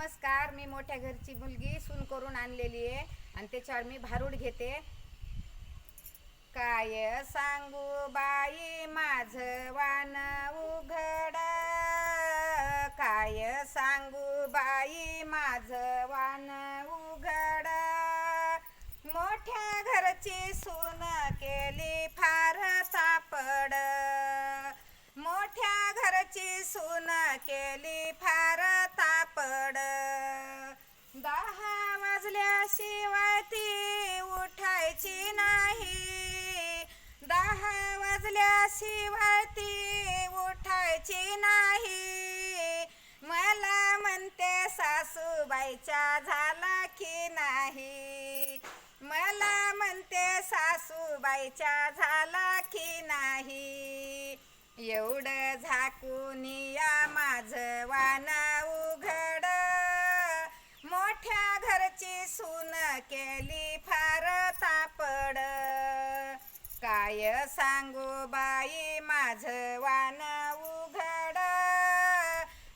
नमस्कार मी मोठ्या घरची मुलगी सून करून आणलेली आहे आणि त्याच्यावर मी भारूड घेते. काय सांगू बाई माझ वान उघड. काय सांगू बाई माझ वान उघड. मोठ्या घरची सून केली शिवती उठायची नाही. मला म्हणते सासूबाईच्या झाला की नाही. मला म्हणते सासूबाईच्या झाला की नाही. एवढं झाकून काय सांगू बाई माझं वान उघड.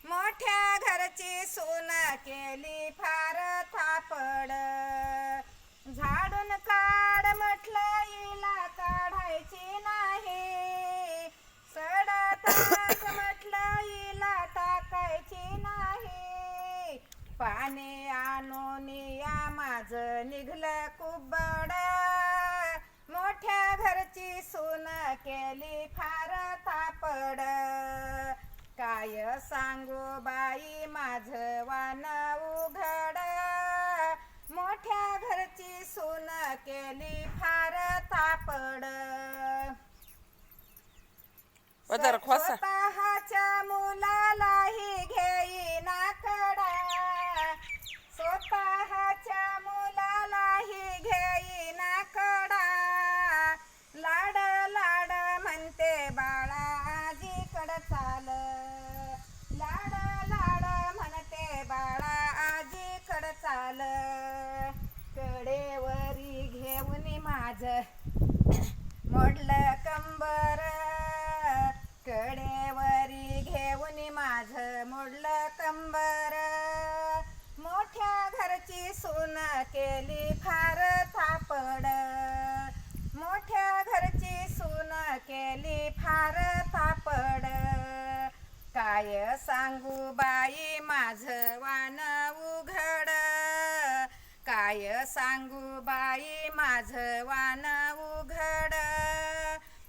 मोठ्या घरची सून केली फार थापड. झाडून काढ म्हटलं हिला काढायची नाही. सडत म्हटलं हिला टाकायची नाही. पाणी आणून या माझं निघलं कुबड. घरची सून केली फार तापड. काय सांगू बाई माझं वान उघड. मोठ्या घरची सून केली फार तापड. माझं मोडलं कंबर. कडेवरी घेऊन माझं मोडलं कंबर. मोठ्या घरची सून केली फार थापड मोठ्या घरची सून केली फार थापड काय सांगू बाई सांगू बाई माझं वान उघड.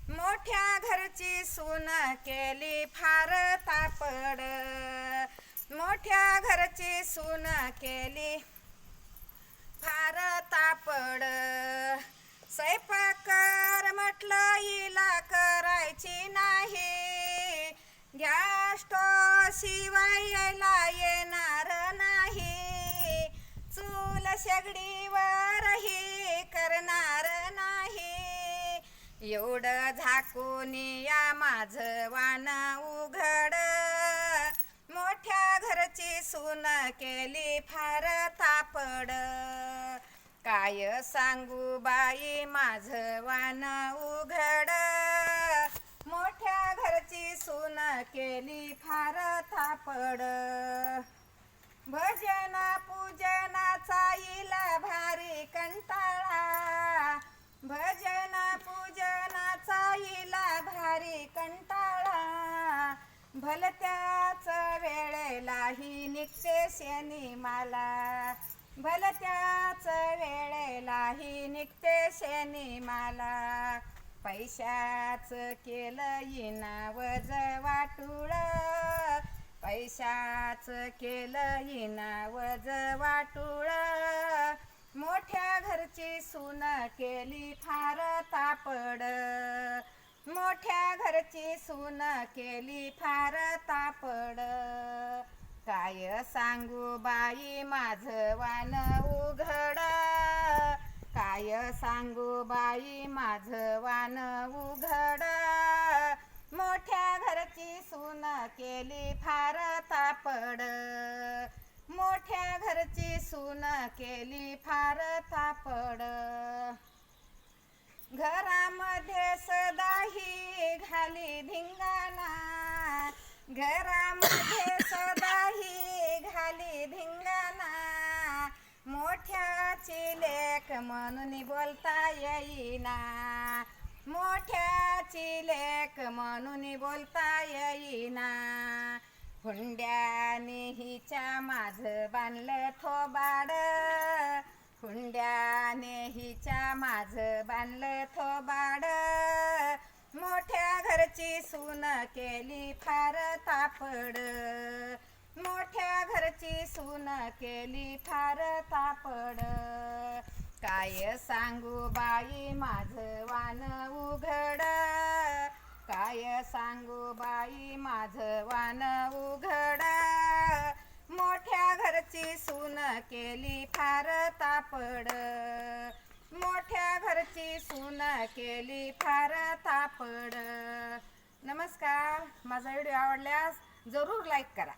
मोठ्या घरची सून केली फार तापड. मोठ्या घरची सून केली फार तापड. स्वयंपाकर म्हटलं हिला करायची नाही. गॅस स्टोव शेगडीवरही करणार नाही. एवढं झाकून या माझं वान उघड. मोठ्या घरची सून केली फार तापड. काय सांगू बाई माझं वान उघड. मोठ्या घरची सून केली फार थापड भलत्याच वेळेलाही निघते शेनी माला. भलत्याच वेळेलाही निघते शेनी माला. पैशाच केलं येना वज वाटुळ. पैशाच केलं येना वज वाटुळ. मोठ्या घरची सून केली फार तापड. मोठ्या घरची सून केली फार तापड. काय सांगू बाई माझं वान उघड. काय सांगू बाई माझं वान उघड. मोठ्या घरची सून केली फार तापड. मोठ्या घरची सून केली फार तापड. घरामध्ये सदाही घाली धिंगाणा. घरामध्ये सदाही घाली धिंगाणा. मोठ्याची लेख म्हणून बोलता येईना. मोठ्याची लेख म्हणून बोलता येईना. हुंड्याने हिच्या माझ बांधलं थोबाड हुंड्याने हिच्या माझ बांधलं थोबाड मोठ्या घरची सून केली फार तापड. मोठ्या घरची सून केली फार तापड. काय सांगू बाई माझं वान उघड. काय सांगू बाई माझं वान उघड. घरची सून केली फार तापड. मोठ्या घरची सून केली फार तापड. नमस्कार माझा व्हिडिओ आवडल्यास जरूर लाईक करा.